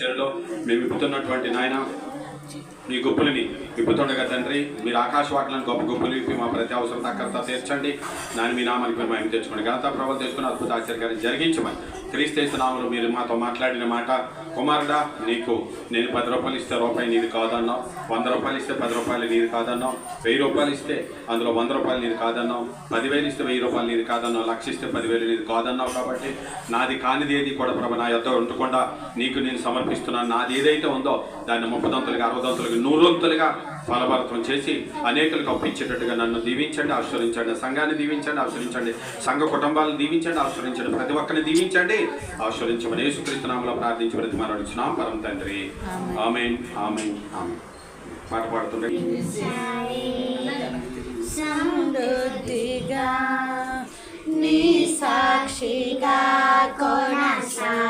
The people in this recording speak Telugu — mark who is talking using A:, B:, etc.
A: చర్యలో మేము ఇప్పుతున్నటువంటి నాయన మీ గుప్పులని విప్పుతుండగా తండ్రి మీరు ఆకాశవాడలను గొప్ప గుప్పులు ఇప్పి మా ప్రతి అవసరం అక్కడతో తీర్చండి. నాని మీ నామానికి మేము మేము తెచ్చుకోండి. గంతా ప్రభావం తెచ్చుకుని అద్భుత ఆశ్చర్యకాన్ని జరిగించమని క్రీస్తు నామలు మీరు మాతో మాట్లాడిన మాట కుమారుడా నీకు నేను పది రూపాయలు ఇస్తే రూపాయి నీది కాదన్నావు వంద రూపాయలు ఇస్తే పది రూపాయలు నీది కాదన్నావు వెయ్యి రూపాయలు ఇస్తే అందులో వంద రూపాయలు నీది కాదన్నావు పదివేలు ఇస్తే వెయ్యి రూపాయలు నీది కాదన్నావు లక్ష ఇస్తే పదివేలు నీది కాదన్నావు కాబట్టి నాది కానిది ఏది కూడా ప్రభు నా యొద్ద ఉండకుండా నీకు నేను సమర్పిస్తున్నాను. నాది ఏదైతే ఉందో దాన్ని ముప్పదంతులుగా అరవదంతులుగా నూరొంతులుగా ఫలభరితం చేసి అనేకులకు అప్పించేటట్టుగా నన్ను దీవించండి ఆశ్రయించండి సంఘాన్ని దీవించండి ఆశ్రయించండి సంఘ కుటుంబాలను దీవించండి ఆశ్రయించండి ప్రతి ఒక్కరిని దీవించండి. ఆశ్రయించమని యేసుక్రీస్తునామలో ప్రార్థించి ప్రతి మరణించినాం పరం తండ్రి. ఆమెన్. ఆమెన్. ఆమెన్. పాట పాడుతుండే
B: సమృద్ధిగా నీ సాక్షిగా కొనసాగ